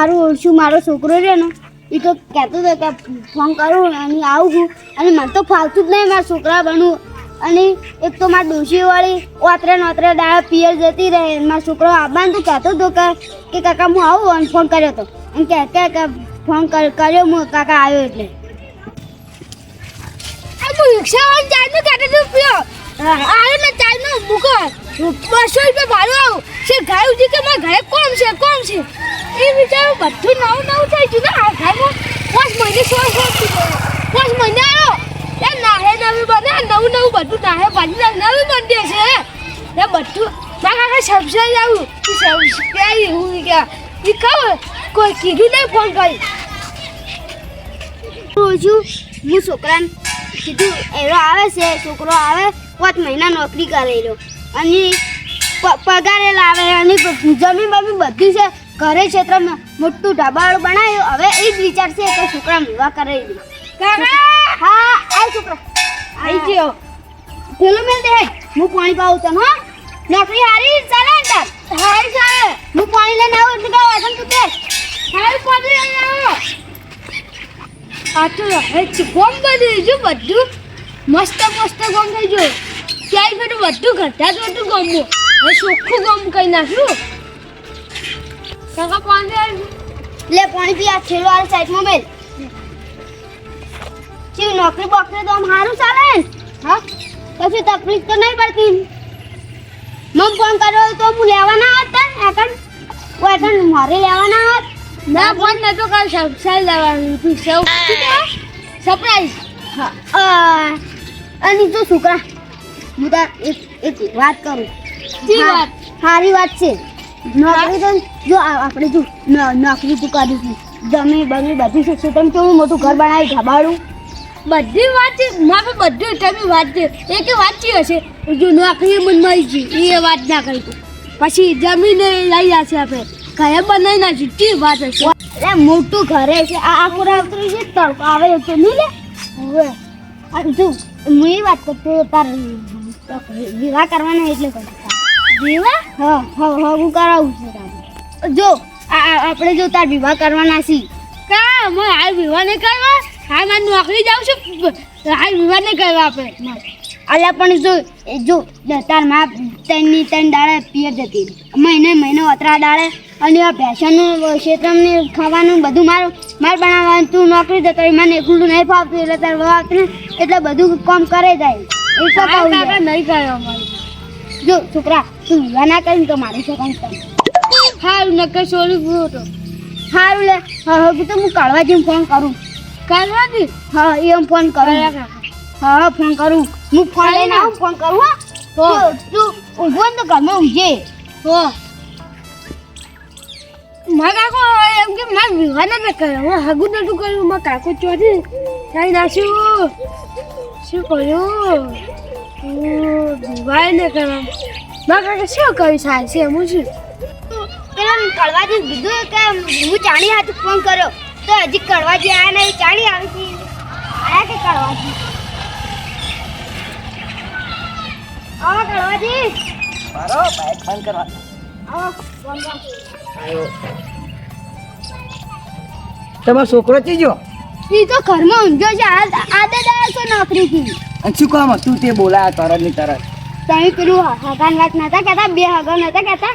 મારું ઓળશું મારો છોકરો છે ને એ તો કહેતો હતો કે ફોન કરું અને આવું છું. અને મને તો ફાવતું જ નહીં, મારા છોકરા બનવું. અને એક તો મારા ડોશીવાળી ઓતરે નોતરે દાડા પિયર જતી રહે મારા છોકરો આવવાનું તો કહેતો હતો કે કાકા, હું આવું, અને ફોન કર્યો હતો એમ કહે કે ફોન કર- કર્યો, હું કાકા આવ્યો એટલે. રિક્ષાવાળા દઉં પીયો આવ્યો ને ચાર્જનો મૂકો બસો રૂપિયા ભાડું આવું. છે, ગાય ઉઠી કે મારા ઘરે કોમ છે કોમ છે? બધું નવું નવું થઈ ગયું આ ઘરમાં પાંચ મહિને સો સો પાંચ મહિને આવ્યો એ નાહે નવી બને, નવું નવું બધું નાહે. પાછી નવી બનતી છે. એ બધું મારા કાકા આવું. સબસાઈ હું કે એ ખબર? કોઈ કીધું નહીં ફોન કરી. છું, હું છોકરાને કીધું એરો આવે છે, છોકરો આવે. પાંચ મહિના નોકરી કરેલો. અને પગારે લાવે અને જમીન બમીન બધું છે. ઘરે ક્ષેત્રમાં મોટું ઢાબાળું બનાવ્યું. હવે એ જ વિચાર છે કે છોકરા વિવાહ કરાવી દઉં હા આ છોકરા. આવી ગયો. પેલું મેલ દે. હું પાણી પાવું તને હા. નોકરી હારી ચાલે ને તાર. હાય સાહેબ હું પાણી લઈને આવું એટલે કહું વાસણ તું તે. હાય પાણી લઈને આવું. આ તો હવે ગોમ બધું જો બધું. મસ્ત મસ્ત ગોમ થઈ ગયો. ક્યાંય બધું બધું ઘટા બધું ગમવું હવે ચોખ્ખું ગમ કરી નાખ્યું કાકા પાણી લે પાણી પી આ છેલ્લો આ સાઈડમાં મેલ ચીવ નોકરી બોકરી તો આમ સારું ચાલે? હા? પછી તકલીફ તો નહીં પડતી. મમ ફોન કર્યો તો હું લેવાના હોત તને એકન ઓ એકન મારે લેવાના હોત. ના ફોન નતો કાલ સબસાઈ લેવાનું તું સૌ સરપ્રાઈઝ? હા અને તો છોકરા. હું તાર એક એક વાત કરું. જી વાત? સારી વાત છે. નોકરી તો જો આપણે જો નોકરી તું કરીશું જમી બમી બધું છે. શું તમે કેવું મોટું ઘર બનાવી ઢાબાળું બધી વાત છે. મારે બધું તમે વાત છે. એક વાત છે હશે. જો નોકરી મને મળી ગઈ. એ વાત ના કરી. પછી જમીને લઈ જશે આપણે. ઘરે બનાવી નાખ્યું કી વાત હશે? એટલે મોટું ઘરે છે. આ આખું રાત્રે છે. તડકો આવે તો નહીં લે? હવે. આ જો હું એ વાત કરતો તાર વિવાહ કરવાના એટલે કરતો વિવાહ હા હા હા હું કરાવું છું તારે. જો આપણે જો તાર વિવાહ કરવાના છીએ કા મો હાલ વિવાહ નહીં કરવા? હાલ મારે નોકરી જાઉં છું. હાલ વિવાહ નહીં કરવા આપણે. અલ્યા પણ જો જો તાર મા ત્રણની ત્રણ દાડે પિયર જતી મહિને મહિને અતરા દાડે. અને આ ભેંસોનું ક્ષેત્રમને ખાવાનું બધું મારું માર બનાવવાનું. તું નોકરી જતો મને એકલું નહીં ફાવતું. એટલે તાર વાકને એટલે બધું કામ કરે જાય. તો. નહીં જો છોકરા તું વિવાહ ના કરીને તો મારી શકાય હારું નકર સોરી તો. સારું લે હવે તો હું કાઢવા જઈને ફોન કરું. કરવા દે હા એમ ફોન કરું. હા ફોન કરું. હું ફોન લઈને આવું ફોન કરું હા? હો. તું ઊભો ને તો ઘરમાં ઊંઘજે. હો. મારા કાકો એમ કે મારે વિવાહ ના કર્યો? હગું નતું કર્યું મારા કાકો ચોરી. થઈ નાખ્યું શું કર્યું હું વિવાહ ને કરવા મારા કાકા શું કર્યું સાહેબ? છે હું શું પેલા કડવાજી કીધું કે હું ચાણી હાથે ફોન કર્યો. તો હજી કડવાજી આવ્યા નહીં ચાણી આવી હતી આયા કે કડવાજી? આવો કડવાજી. મારો ભાઈ ફોન કરવા આવો ફોન કર. આવ્યો તમારો છોકરો ચીજો ઈ તો ઘરમાં ઊંઘ્યો છે. આ આદત આવ્યો છે નોકરીથી અને શું કામ હતું? તે બોલાયા તરતની તરત. તમે પેલું હગાન વાત નતા કહેતા? બે હગા નતા કહેતા?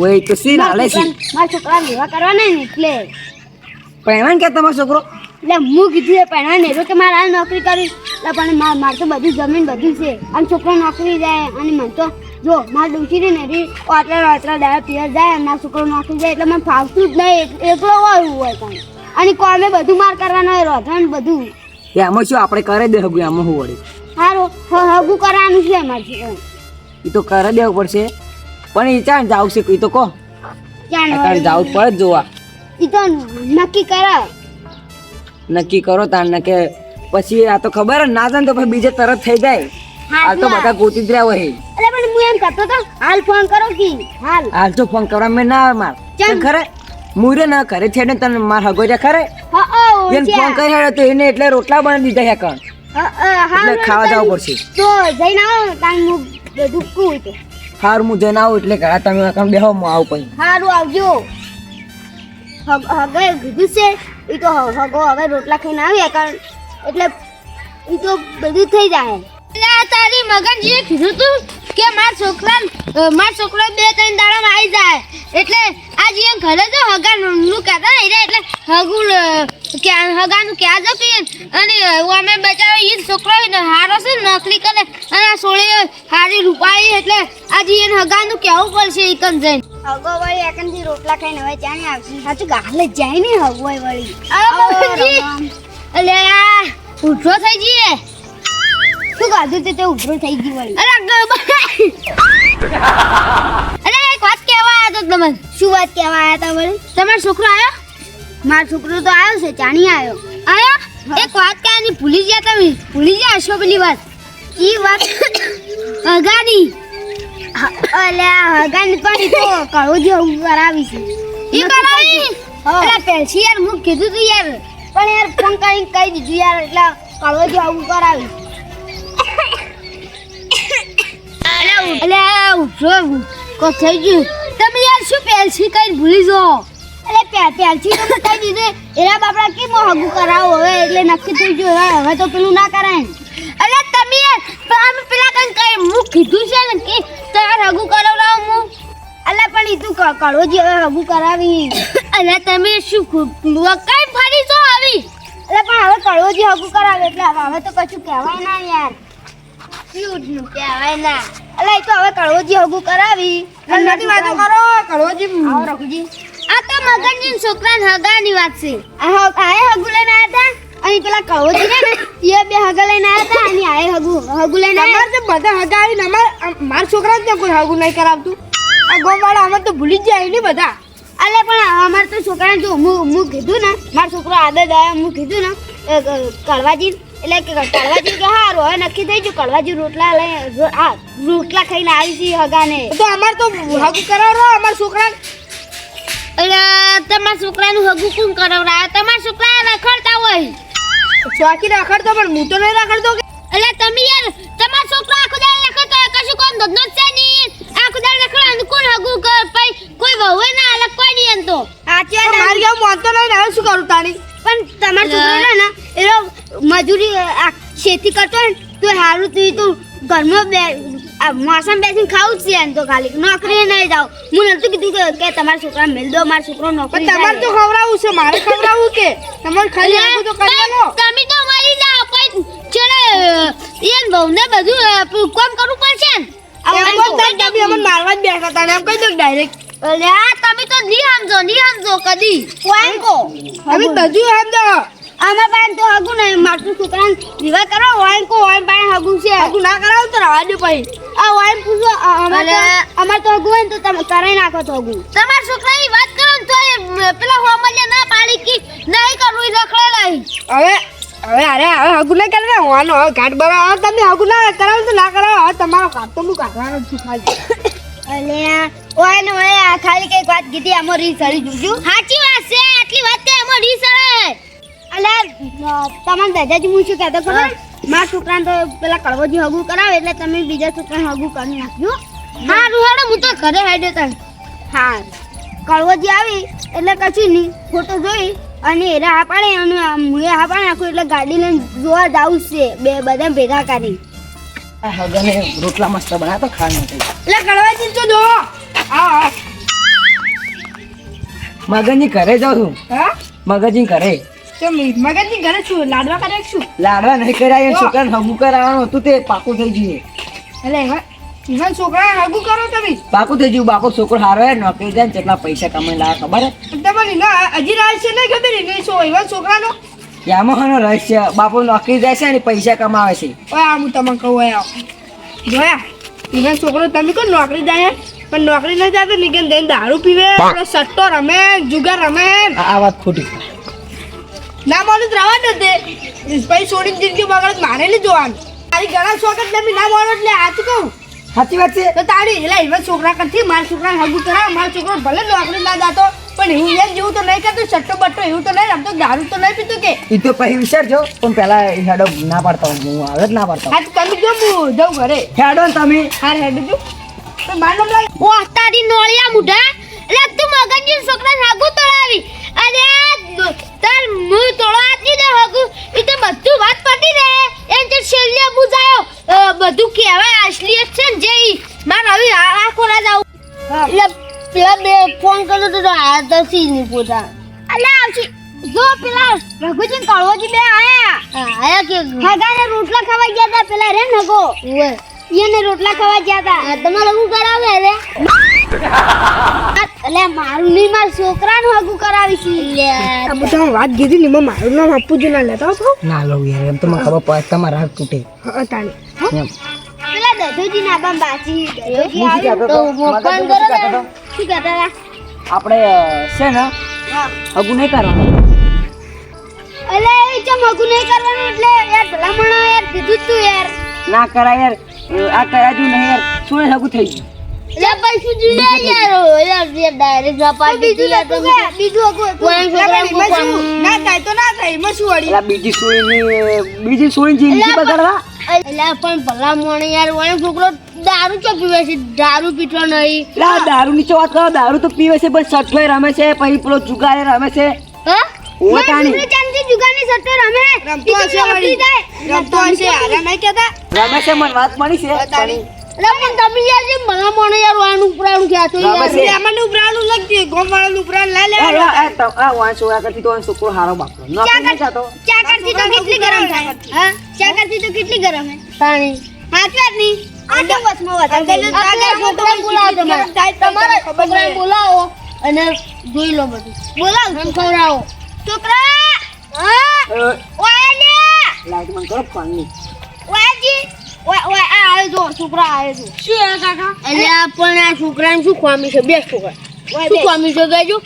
ઓય તો સી હાલે છે? મારા છોકરા વિવાહ કરવાના નહીં એટલે. પહેરવાન કે તમારો છોકરો? એટલે હું કીધું એ નહીં કે મારે હાલ નોકરી કરી. એટલે પણ માર મારે તો બધી જમીન બધું છે. અને છોકરો નોકરી જાય અને મને તો જો મારે ડૂસી ને રી ઓટલા ઓટલા દાડા પિયર જાય અને મારો છોકરો નોકરી જાય એટલે મને ફાવતું જ નહીં. એક- એકલો હોય હોય કાંઈ અને કોમે બધું માર કરવાનો હોય રોધણ બધું. એમાં શું આપણે કરે દે હગું એમાં હું વળી? સારું હગું કરવાનું છે અમારે એ તો કરે દેવું પડશે. પણ એ ચાણ જાવ છે એ તો કહો. અત્યારે જાવ પડે જોવા. એ તો નક્કી કરો. નક્કી કરો તાણ ને કે પછી આ તો ખબર ના જાણે તો પછી બીજે તરત થઈ જાય. હાલ તો બધા ગોતી જ રહ્યા હોય. અરે પણ હું એમ કરતો તો હાલ ફોન કરો કે હાલ. હાલ તો ફોન કરવા મેં ના માર? ખરે? મુરે ના કરે છે ને તને માર હગો છે ખરે એને ફોન કરી હેડો તો એને એટલે રોટલા બનાવી દીધા હે કણ. એટલે ખાવા જવું પડશે. તો જઈને આવો તાન હું બધું તો હાર મુ જઈને આવું એટલે ઘણા તમે કામ બેહો મુ આવું પછી. સારું આવજો. હગ- હગે કીધું છે એ તો હગો હવે રોટલા ખાઈને આવ્યા કારણ એટલે એ તો બધું થઈ જાય તારી મગન જે કીધું તું કે માર છોકરા માર છોકરો બે ત્રણ દાડામાં આવી જાય. એટલે આજ એ ઘરે જો હગાનું કહેતા ને એટલે હગું કે હગાનું ક્યાં જો કે અને અમે બચાવ એ છોકરો હારો છે ને નોકરી કરે. અને આ સોળે હારી રૂપાઈ એટલે આજે એને હગાનું કહેવું પડશે ઈકન જઈને. હગો વળી એકનથી રોટલા ખાઈને હવે ચાને આવશે સાચું ગાલે જાય ને હગો વળી. આ ઉઠો થઈ જઈએ. શું કાધું તે ઉભરો થઈ ગયું વળી? અરે અરે એક વાત કહેવા આવ્યો તો તમને. શું વાત કહેવા આવ્યા તા વળી? તમારો છોકરો આવ્યો મારો છોકરો તો આવ્યો છે ચાણી આવ્યો આયો? એક વાત કહેવાની ભૂલી ગયા તમે? ભૂલી ગયા હશો પેલી વાત? ઈ વાત? અગાની અલ્યા હગાની પણ કળો જેવું કરાવી છે. ઈ કરાવી? અરે પેલસી યાર હું કીધું તું યાર. પણ યાર ફોન કરીને કહી દીધું યાર એટલે કળો જેવું કરાવી. આ ઉઠો કો થઈ ગયું. તમે યાર શું પેલસી કઈ ભૂલી જો એટલે પે- પહેલથી તો બતાવી દીધે એના બાપડા કેમ હગું કરાવો હવે? એટલે નક્કી થઈ ગયું. હવે તો પેલું ના કરાય. ને અલે તમે યાર પણ અમે પેલા કઈ કઈ હું કીધું છે ને કે તાર હગું કરાવડાવ હું? અલ્યા પણ ઈ તું કળો જે હવે હગું કરાવી. અલે તમે શું કઈ ફરી જો આવી? એટલે પણ હવે કળો જે હગું કરાવે. એટલે હવે તો કશું કહેવાય ના યાર. શું કહેવાય ના ઈ તો હવે કળો જે હગું કરાવી નથી વાતો કરો કળોજી આવો આ તો મગનજી છોકરા હગાની વાત છે આ આએ હગું લઈને આવ્યા હતા અને પેલા કળોજી ને એ બે હગા લઈને આવ્યા હતા અને આએ હગું હગું લઈને અમાર તો બધા હગા આવીને અમાર મારા છોકરાને કોઈ હગું નહીં કરાવતું આ ગોવાળા અમે તો ભૂલી જ જાય ને બધા અલે પણ અમારે તો છોકરાને જો હું કીધું ને, મારો છોકરો આદત આવ્યા હું કીધું ને એ ક- કડવાજી એટલે કે કડવાજી કે હારું હવે નક્કી થઈ ગયું કડવાજી રોટલા લઈ આ રોટલા ખાઈને આવી છે હગાને. તો અમાર તો હગું કરાવરો અમાર છોકરા એટલે તમારા છોકરાનું હગું કોણ કરાવરા તમારા છોકરા રખડતા હોય. ચોકી રખડતો પણ હું તો નહીં રખડતો એટલે તમે યાર તમારા છોકરા આખો દાડો રખડતો હોય, કશું કોણ ધંધો છે નહીં. આખો દાડો રખડવાનું કોણ હગું કર પછી કોઈ વહુ ના અલગ કોઈ નહીં એમ તો. વાત મારી ગામ મોતો નહીં હવે શું કરું તાણી પણ તમારો છોકરો ને એ એનો મજૂરી ખેતી કરતો હોય તો સારું તું તું ઘરમાં બે આ મોસમ બેસીને ખાવું જ છે એમ તો ખાલી. નોકરી નહીં જાવ. હું નતું કીધું કે તમારા છોકરા મેલ દો મારા છોકરો નોકરી તમારે તો ખવડાવવું છે મારે ખવડાવવું કે? તમારે ખાલી આખું તો કરવાનો તમે તો મરી જાઓ પણ ચડે એન બહુને બધું કામ કરવું પડશે ને. મારવા જ બેઠા હતા એમ કહી દો ડાયરેક્ટ અલે તમે તો નહીં સમજો નહીં સમજો કદી. વાંકો હવે બધું દો આમાં પાસે તો હગું નહીં મારું છોકરાને વિવાહ કરો વાંકો વાઈન પાસે હગું છે. આખું ના કરાવું તો રવા દે આ વાઈન પૂછો અમાર. અમારે તો હગું હોય ને તો તમે કરાઈ નાખો તો હગું. તમારા છોકરાની વાત કરો તો પેલા હોમલ્યા ના પાડી કે નહીં કરવું રખડે હવે હવે અરે હવે હગું ના કરે હોવાનો હવે ઘાટ બરાબર તમે હગુ ના કરાવો તો ના કરાવો. હવે તમારો કાટ તો હું કાઢવાનો છું ખાલી. અને ઓય ને ઓય ખાલી કંઈક વાત કીધી આમાં રીસ હરી જુજુ સાચી વાત છે આટલી વાત કે આમાં રીસ રીસરે અલ્યા તમારા દાદાજી હું શું કહેતો ખબર? મારા છોકરાને તો પેલા કડવોજી હગું કરાવે એટલે તમે બીજા છોકરાને હગું કરી નાખ્યું હા રૂહાડો હું તો ઘરે હેડે તને. હા. કડવોજી આવી એટલે કશું નહીં. ફોટો જોઈ અને એરા હા પાડે અને હું હા પાડે નાખું એટલે ગાડી લઈને જોવા જાવું છે બે બધા ભેગા કરી. હગને રોટલા મસ્ત બનાવ્યા તો ખાવા માટે એટલે કડવાજી તો જો મગનજી ઘરે જાઉં છું. મગજની ઘરે. મગજની ઘરે છું? લાડવા કરે છું લાડવા નહીં કરાય છોકરા છોકરાને હગું કરાવવાનું હતું તે પાકું થઈ ગયું એટલે એમાં એમાં છોકરા હગું કરો તમે. પાકું થઈ ગયું બાપુ છોકરો હારો હે નોકરી જાય ને કેટલા પૈસા કમાઈ લાવે ખબર તમને હજી રાજ છે નહીં ખબર શું એવા છોકરાનો? યામાં હાનો રહસ્ય. બાપુ નોકરી જાય છે અને પૈસા કમાવે છે. ઓય આ હું તમને કહું ઓય જોયા? એના છોકરો તમે કોણ નોકરી જાય? પણ નોકરી ન જાય તો નીકળી દઈને દારૂ પીવે સટ્ટો રમે જુગાર રમે. આ વાત ખોટી. ના માનું રવા ન દે પછી છોડીને જિંદગી બગડ મારે નહીં જોવાનું. તારી ઘણા શોખ જ તમે ના માનો એટલે આ કહું? સાચી વાત છે. તો તારી એટલે એવા છોકરા કરતી મારા છોકરા હગું કરાવ મારા છોકરો ભલે નોકરી ના જાતો પણ એવું એમ જેવું તો નહીં કરતો સટ્ટો બટ્ટો એવું તો નહીં રમતો દારૂ તો નહીં પીતો કે? એ તો પછી વિચારજો પણ પેલા હેડો ના પાડતા હું હું હાલ જ ના પાડતા હા તમે જો હું જાઉં ઘરે. હેડો તમે. હાર હેડો જો. પણ મારું નામ લાગે ઓ તારી નોળિયા મુઢા. એટલે તું મગજની છોકરા સાગુ તળાવી અરે તાર મું તોડવા નહીં દે હગુ. એ તો બધું વાત પટી રે. એમ તો છેલ્લે બુજાયો. બધું કહેવાય અસલિયત છે ને જે. માર હવે આ આ ખોરા જાવ એટલે પેલા બે ફોન કર્યો તો આ તો સી નહીં પોતા અલ્યા આવશે. જો પેલા રઘુજી ને કળવોજી બે આયા. આયા કે હગાને રોટલા ખાવા ગયા હતા પેલા રે નગો. ઓય. એને રોટલા ખાવા ગયા હતા. આ તમારે હું કરાવે રે એટલે મારું નહીં મારા છોકરાનું હગું કરાવી લે આ બધા વાત કીધી ને મારું નામ આપવું જ ના લેતા છો ના લો યાર એમ તો મને ખબર પડે તમારા હાથ તૂટે. તાને. પેલા દધોજી ના બામ બાચી દધોજી આવ્યું? તો. મોકન કરો શું કહેતો હતા આપણે છે ને. હગું નહીં કરવાનું. અલે એ ચમ હગું નહીં કરવાનું? એટલે યાર ભલામણ યાર કીધું તું યાર. ના કરાય યાર આ કર્યા જ નહીં યાર. શું હગું થઈ ગયું. લે પૈસું યાર. યાર ડાયરેક્ટ ઝપાટ બીજું દીધી તો બીજું હગું કોઈ છોકરા ના થાય તો ના થાય એમાં શું એટલે બીજી સોળીની બીજી સુઈ જિંદગી બગાડવા? એટલે પણ ભલા મોણે યાર વાણી છોકરો દારૂ તો પીવે છે? દારૂ પીતો નહીં. એટલે દારૂ નીચે વાત કરો? દારૂ તો પીવે છે પણ સઠોય રમે છે પછી પેલો જુગારે રમે છે. હા? ઓવે તાણી. ચાંદી જુગારની સટ્ટો રમે? રમતો હશે વળી. રમતો હશે, રમતો નહીં કહેતા રમે છે મને વાત મળી છે. પણ તમે યાર જે યાર વાળું ઉપરાણું ક્યાં તો રમે છે. યાર મને લગતી ગોમ લા લે એ, તો આ વાંચ છોકરા કરતી તો છોકરો હારો બાપરો નોકરી નહીં જતો ચા કરતી તો કેટલી ગરમ થાય? હા? ચા કરતી તો કેટલી ગરમ હે? નહીં. છોકરા બોલાવો તમારે તમારા છોકરાને બોલાવો અને જોઈ લો બધું. બોલાવો ખવડાવો છોકરા! હા? એ, ઓય લે લાઈટ બંધ કરો પાણી ઓયજી ઓય ઓય આ આવ્યો જો છોકરા આવ્યો જો. શું હે કાકા? એટલે પણ આ છોકરાને શું ખામી છે? બે છોકરા શું. ખામી છે કહેજો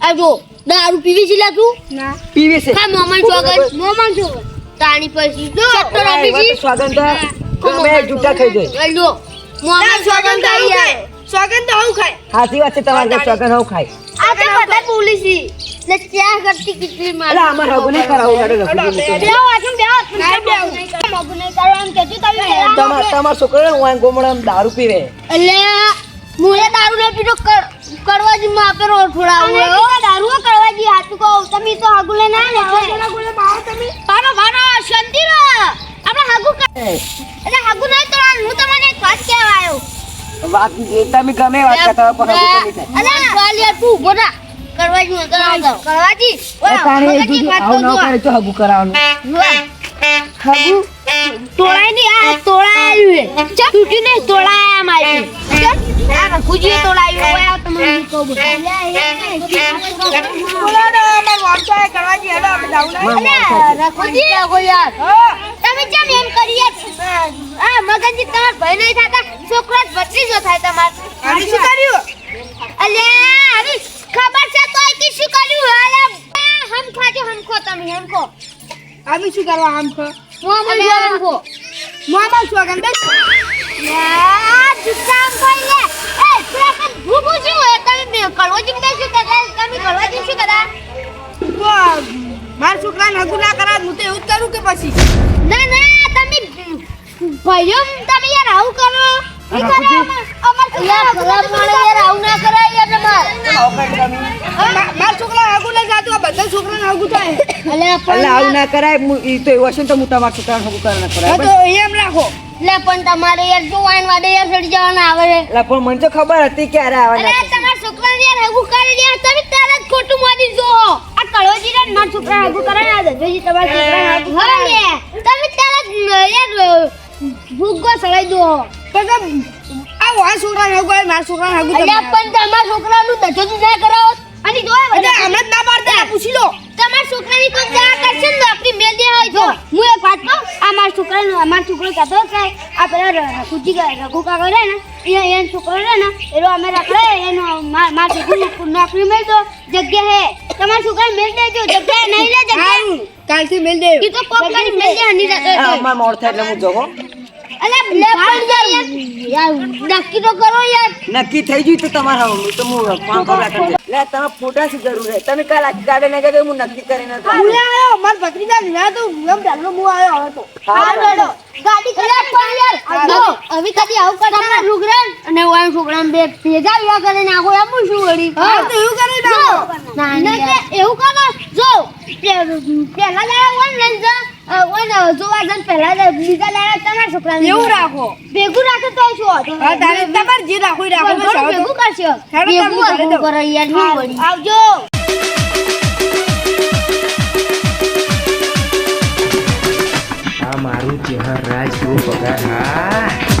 આ જો દારૂ પીવી છે લા તું? ના. પીવે છે. ખા મોમન ચોગન મોમાં જો તાણી પછી જો આપી ગમે જૂઠા ખાઈ જાય. ખાઈ યાર સ્વાગત તો આવું ખાય. સાચી વાત છે તમારે ઘરે સ્વાગન ખાય. આ તો બધા પોલીસી ને કરતી કેટલી માર. અમારે હગું કરાવું કરવા એમ તમે તમાર તમાર છોકરો ને દારૂ પીવે. એટલે મુએ દારૂ નહીં પીતો કર કરવાજી માં આપેલો થોડાવો અને ટીકા દારૂઓ કરવા જી હાથું કહો. તમે તો હાગુ લઈને આયા ને તમે. પાનો પાનો શાંતિ રહો. આપણે હાગુ કર એટલે હાગુ નહીં તો હું તમને એક વાત કહેવા આવ્યો વાત તમે ગમે વાત કરતા પણ હાગુ તો નહીં અલા ચાલ તું ઊભો થા કરવાજી માં કરવાજી એ તારે આવું ના કરે તો હાગુ કરાવવાનું. હાગુ? તોળાય નહીં આ તોળાયું હે તૂટ્યું ને તોળાયા મારી. આ રઘુજીએ તોળાયું હોય તમને કહું રખોજી તમે કેમ એમ કરી આ મગનજી તમાર ભય નહીં થતા? છોકરો જ ભત્રીજો થાય તમાર. શું કર્યું? અલ્યા હવે ખબર છે તોય કે શું કર્યું? અલ્યા હમ ખાજો હમખો તમે હમખો આવી શું કરવા આમ છો મોમન જો હમખો મોમાં સ્વાગત બેસ યા દુકાન ભાઈ લે એ પ્રેકન ભૂભુ શું હે તમે બે કળવાજી બધા શું કરતા તમે કળવાજી શું કરતા મારા છોકરા નગુ ના કરા હું તો એવું જ કરું કે પછી ના ના તમે ભાઈઓ તમે યાર આવું કરો ઈ કરો અમાર અમાર યાર ભલા મોણે યાર આવું ના કરાય યાર મારા લઈ જાતું આ બધા છોકરાને હગુ થાય અલે એટલે આવું ના કરાય ઈ તો એવું હશે તો હું તમારા છોકરાને હગું કરે ના કરાય તો એમ રાખો. લે પણ તમારે યાર જો વાઈન વાડે યાર સડી જવાના આવે? છે એટલે પણ મને તો ખબર હતી ક્યારે આવવાના અરે તમારા છોકરાને યાર હગું કરી દે તમે તરત ખોટું મોદી જો આ કળોજી ને મારા છોકરા હગુ કરે ને આ દધોજી તમારા છોકરાને હગુ હા. તમે તરત યાર ભૂગો સળાઈ દો તો તો આ વા છોકરાને હગુ આવે મારા છોકરાને હગુ અલ્યા પણ તમારા છોકરાનું દચોજી ના કરાવો અને જો હમણાં જ ના પાડતા પૂછી લો. તમાર છોકરાની કોઈ દયા કરશે ને નોકરી મેલ દે હોય જો તો? હું એક વાત કહું આ મારા છોકરાનો અમારો છોકરો કહેતો કે આ પેલા રઘુજી રઘુ કાકા રહે ને એ એનો છોકરો રહે ને એનો અમે રખડે એનો મા- મારા છોકરી નોકરી મેળ દો જગ્યા હે. તમારા છોકરા મેળ દેજો જગ્યા નહીં લે જગ્યા? કાલથી મેળ દે એ તો કોક કરી મેલ દે હની હા, અમારે મોડ થાય એટલે હું જવો અલ્યા લે પણ યાર. યાર નક્કી તો કરો યાર. નક્કી થઈ ગયું તો તમારા હું તો હું ફોન કરવા કરી લે તમે ફોટા શી જરૂર છે તમે કાલ આખી ગાડી ને કે હું નક્કી કરીને હું આવ્યો. માર ભત્રીજા નિરાળ તો એમ પહેલો હું આવ્યો હવે તો. હા, હેડો. ગાડી કરી પણ યાર જો હવે કદી આવું કરતા રૂગરાન અને ઓય છોકરાને બે ભેગા વિવાહ કરીને આખો એમ શું વળી? હા તો એવું કરી નાખો ના એવું કરો. જો પેલા પહેલા દાડા ઓન લઈ ઓન જોવા જન પહેલા બીજા દાડા તમારા છોકરાને. એવું રાખો. ભેગું રાખો તો શું હતો હા તારે તમાર જે રાખો એ રાખો તો. ભેગું કરશે. ભેગું. કરો યાર આવજો. આ મારું ચહેરા જો પગાર હા.